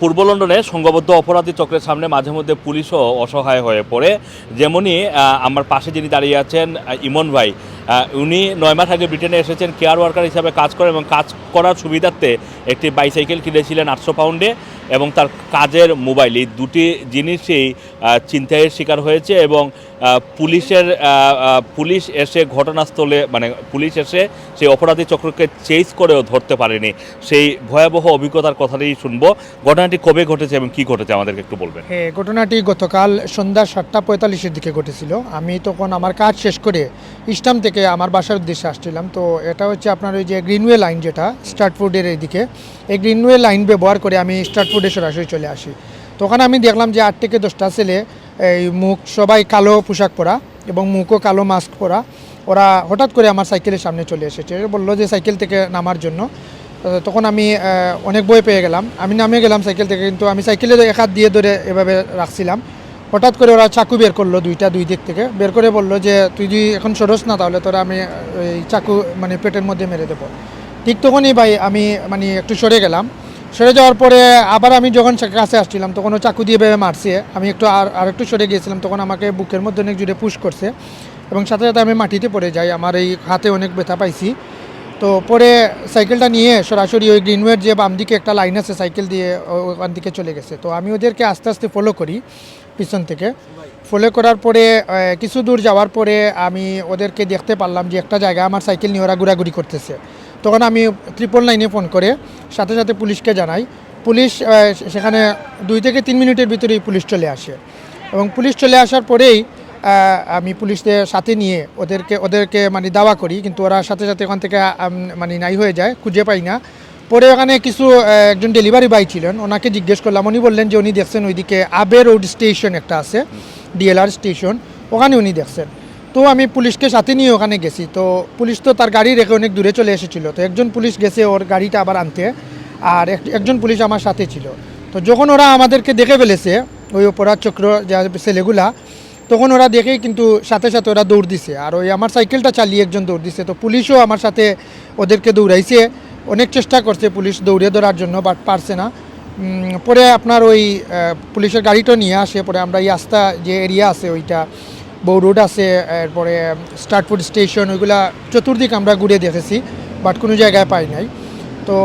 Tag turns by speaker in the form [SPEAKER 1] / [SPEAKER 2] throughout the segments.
[SPEAKER 1] পূর্ব লন্ডনে সংঘবদ্ধ অপরাধী চক্রের সামনে মাঝে মধ্যে পুলিশও অসহায় হয়ে পড়ে। যেমনই আমার পাশে যিনি দাঁড়িয়ে আছেন ইমন ভাই উনি নয় মাস আগে ব্রিটেনে এসেছেন, কেয়ার ওয়ার্কার হিসাবে কাজ করেন এবং কাজ করার সুবিধার্থে একটি বাইসাইকেল কিনেছিলেন আটশো পাউন্ডে। এবং তার কাজের মোবাইল। এই দুটি জিনিসই আহ, ছিনতাইয়ের শিকার হয়েছে এবং পুলিশের পুলিশ এসে ঘটনাস্থলে মানে পুলিশ এসে সেই অপরাধী চক্রকে চেস করেও ধরতে পারেনি। সেই ভয়াবহ অভিজ্ঞতার কথাটাই শুনব। ঘটনাটি কবে ঘটেছে এবং কি ঘটেছে আমাদেরকে একটু বলবেন।
[SPEAKER 2] হ্যাঁ ঘটনাটি গতকাল সন্ধ্যা সাতটা পঁয়তাল্লিশের দিকে ঘটেছিল। আমি তখন আমার কাজ শেষ করে ইস্টাম থেকে আমার বাসার উদ্দেশ্যে আসছিলাম। তো এটা হচ্ছে আপনার ওই যে গ্রিনওয়ে লাইন যেটা স্টার্টফুডের এইদিকে। এই গ্রিনওয়ে লাইন ব্যবহার করে আমি স্টার্টফুডে সরাসরি চলে আসি। তখন আমি দেখলাম যে আট থেকে দশটা ছেলে, এই মুখ সবাই কালো পোশাক পরা এবং মুখও কালো মাস্ক পরা। ওরা হঠাৎ করে আমার সাইকেলের সামনে চলে এসেছে। বলল যে সাইকেল থেকে নামার জন্য। তখন আমি অনেক বই পেয়ে গেলাম। আমি নামে গেলাম সাইকেল থেকে, কিন্তু আমি সাইকেলে এক হাত দিয়ে ধরে এভাবে রাখছিলাম। হঠাৎ করে ওরা চাকু বের করল দুইটা দুই দিক থেকে। বের করে বলল যে, তুই যদি এখন সরস না তাহলে তোরা আমি, এই চাকু মানে পেটের মধ্যে মেরে দেবো। ঠিক তখনই ভাই আমি মানে একটু সরে গেলাম। সরে যাওয়ার পরে আবার আমি যখন কাছে আসছিলাম, তখন ও চাকু দিয়ে ভেবে মারছে। আমি একটু আর আর একটু সরে গিয়েছিলাম, তখন আমাকে বুকের মধ্যে অনেক জুড়ে পুশ করছে এবং সাথে সাথে আমি মাটিতে পড়ে যাই। আমার এই হাতে অনেক ব্যথা পাইছি। তো পরে সাইকেলটা নিয়ে সরাসরি ওই গ্রিনওয়ের যে বাম দিকে একটা লাইন আছে, সাইকেল দিয়ে ওখান দিকে চলে গেছে। তো আমি ওদেরকে আস্তে আস্তে ফলো করি পিছন থেকে। ফলো করার পরে কিছু দূর যাওয়ার পরে আমি ওদেরকে দেখতে পারলাম যে একটা জায়গায় আমার সাইকেল নিয়ে ওরা ঘোরাঘুরি করতেছে। তখন আমি ট্রিপল লাইনে ফোন করে, সাথে সাথে পুলিশকে জানাই। পুলিশ সেখানে দুই থেকে তিন মিনিটের ভিতরেই পুলিশ চলে আসে। এবং পুলিশ চলে আসার পরেই আমি পুলিশদের সাথে নিয়ে ওদেরকে ওদেরকে মানে দাওয়া করি, কিন্তু ওরা সাথে সাথে ওখান থেকে মানে নাই হয়ে যায়, খুঁজে পাই না। পরে ওখানে কিছু একজন ডেলিভারি বাই ছিলেন, ওনাকে জিজ্ঞেস করলাম, উনি বললেন যে উনি দেখছেন ওইদিকে আবে রোড স্টেশন একটা আছে ডিএলআর স্টেশন ওখানে উনি দেখছেন। তো আমি পুলিশকে সাথে নিয়ে ওখানে গেছি। তো পুলিশ তো তার গাড়ি রেখে অনেক দূরে চলে এসেছিল। তো একজন পুলিশ গেছে, ওর গাড়িটা আবার আনতে। আর এক- একজন পুলিশ আমার সাথে ছিল। তো যখন ওরা আমাদেরকে দেখে ফেলেছে, ওই অপরাধ চক্র যা ছেলেগুলা, তখন ওরা দেখেই কিন্তু সাথে সাথে ওরা দৌড় দিছে। আর ওই আমার সাইকেলটা চালিয়ে একজন দৌড় দিছে। তো পুলিশও আমার সাথে ওদেরকে দৌড়াইছে। অনেক চেষ্টা করছে পুলিশ দৌড়ে ধরার জন্য, বাট পারছে না। পরে আপনার ওই পুলিশের গাড়িটা নিয়ে আসে। পরে আমরা এই আস্তা যে এরিয়া আছে, ওইটা বৌ রোড আছে, এরপরে স্টার্টফুড স্টেশন ওইগুলা চতুর্দিক আমরা ঘুরে দেখেছি বাট কোনো জায়গায় পাই নাই। তো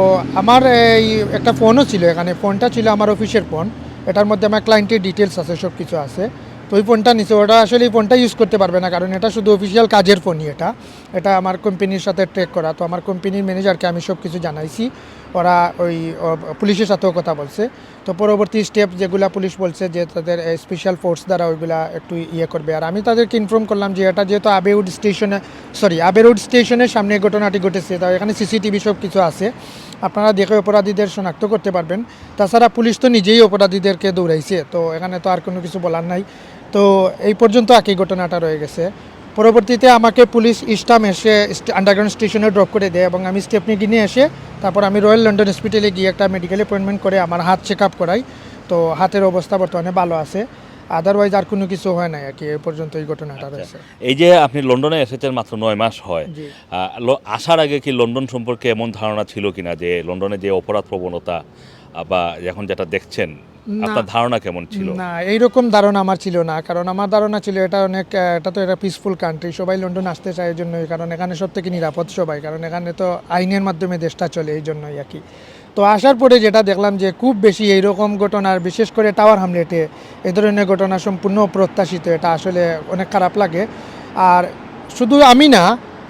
[SPEAKER 2] আমার এই একটা ফোনও ছিল, এখানে ফোনটা ছিল আমার অফিসের ফোন এটার মধ্যে আমার ক্লায়েন্টের ডিটেলস আছে সব কিছু আছে। তো ওই ফোনটা নিচে ওটা আসলে এই ফোনটা ইউজ করতে পারবে না, কারণ এটা শুধু অফিসিয়াল কাজের ফোনই এটা। এটা আমার কোম্পানির সাথে ট্রেক করা, তো আমার কোম্পানির ম্যানেজারকে আমি সব কিছু জানাইছি। ওরা ওই পুলিশের সাথেও কথা বলছে। তো পরবর্তী স্টেপ যেগুলা পুলিশ বলছে যে তাদের স্পেশাল ফোর্স দ্বারা ওইগুলা একটু ইয়ে করবে। আর আমি তাদেরকে ইনফর্ম করলাম যে এটা যেহেতু আবেউড স্টেশনে সরি আবেরুড স্টেশনের সামনে ঘটনাটি ঘটেছে তো এখানে সিসিটিভি সব কিছু আছে। আপনারা দেখে অপরাধীদের শনাক্ত করতে পারবেন। তাছাড়া পুলিশ তো নিজেই অপরাধীদেরকে দৌড়াইছে, তো এখানে তো আর কোনো কিছু বলার নাই। তো এই পর্যন্ত একই ঘটনাটা রয়ে গেছে। পরবর্তীতে আমাকে পুলিশ ইস্টাম এসে আন্ডারগ্রাউন্ড স্টেশনে ড্রপ করে দেয় এবং আমি স্টেপনি কিনে এসে তারপর আমি রয়্যাল লন্ডন হসপিটালে গিয়ে একটা মেডিকেল অ্যাপয়েন্টমেন্ট করে আমার হাত চেক আপ করাই। তো হাতের অবস্থা বর্তমানে ভালো আছে। আদারওয়াইজ আর কোনো কিছু হয় নাই আর কি এই পর্যন্ত এই ঘটনাটা রয়েছে।
[SPEAKER 1] এই যে আপনি লন্ডনে এসেছেন মাত্র নয় মাস হয় আসার আগে কি লন্ডন সম্পর্কে এমন ধারণা ছিল কিনা যে লন্ডনে যে অপরাধ প্রবণতা বা এখন যেটা দেখছেন। আপনার ধারণা কেমন ছিল?
[SPEAKER 2] না এইরকম ধারণা আমার ছিল না কারণ আমার ধারণা ছিল এটা অনেক এটা তো এটা পিসফুল কান্ট্রি সবাই লন্ডন আসতে চায় এই জন্যই কারণ এখানে সব থেকে নিরাপদ সবাই কারণ এখানে তো আইনের মাধ্যমে দেশটা চলে এই জন্যই আর কি। তো আসার পরে যেটা দেখলাম যে খুব বেশি এইরকম ঘটনার বিশেষ করে টাওয়ার হামলেটে এই ধরনের ঘটনা সম্পূর্ণ প্রত্যাশিত এটা আসলে অনেক খারাপ লাগে। আর শুধু আমি না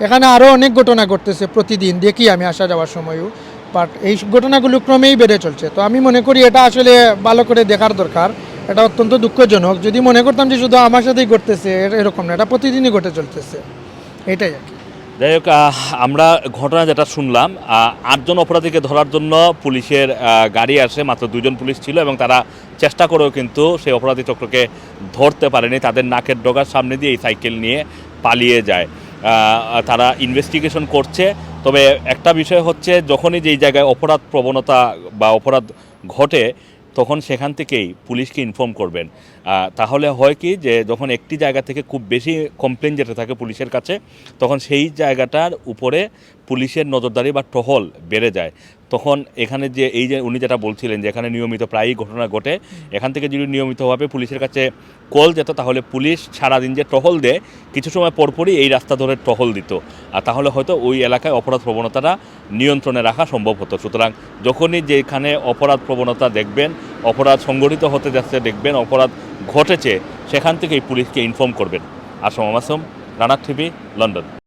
[SPEAKER 2] এখানে আরও অনেক ঘটনা ঘটতেছে প্রতিদিন দেখি আমি আসা যাওয়ার সময়ও। বাট এই ঘটনাগুলো ক্রমেই বেড়ে চলছে। তো আমি মনে করি এটা আসলে ভালো করে দেখার দরকার। এটা অত্যন্ত দুঃখজনক। যদি মনে করতাম যে শুধু আমার সাথেই ঘটতেছে, এর- এরকম না। এটা প্রতিদিনই ঘটে চলতেছে। এটাই আর কি।
[SPEAKER 1] যাই হোক আমরা ঘটনা যেটা শুনলাম আটজন অপরাধীকে ধরার জন্য পুলিশের গাড়ি আসে। মাত্র দুজন পুলিশ ছিল এবং তারা চেষ্টা করেও কিন্তু সেই অপরাধী চক্রকে ধরতে পারেনি। তাদের নাকের ডগার সামনে দিয়ে এই সাইকেল নিয়ে পালিয়ে যায়। তারা ইনভেস্টিগেশন করছে। তবে একটা বিষয় হচ্ছে যখনই যেই জায়গায় অপরাধ প্রবণতা বা অপরাধ ঘটে, তখন সেখান থেকেই পুলিশকে ইনফর্ম করবেন। তাহলে হয় কি যে যখন একটি জায়গা থেকে খুব বেশি কমপ্লেন যেটা থাকে পুলিশের কাছে, তখন সেই জায়গাটার উপরে পুলিশের নজরদারি বা টহল বেড়ে যায়। তখন এখানে যে, এই যে উনি যেটা বলছিলেন যে, এখানে নিয়মিত প্রায়ই ঘটনা ঘটে, এখান থেকে যদি নিয়মিতভাবে পুলিশের কাছে কল যেত, তাহলে পুলিশ সারাদিন যে টহল দেয়, কিছু সময় পরপরই এই রাস্তা ধরে টহল দিত। আর তাহলে হয়তো ওই এলাকায় অপরাধ প্রবণতাটা নিয়ন্ত্রণে রাখা সম্ভব হতো। সুতরাং যখনই যেখানে অপরাধ প্রবণতা দেখবেন, অপরাধ সংগঠিত হতে যাচ্ছে, দেখবেন অপরাধ ঘটেছে, সেখান থেকেই পুলিশকে ইনফর্ম করবেন। আসম মাসুম রানার টিভি, লন্ডন।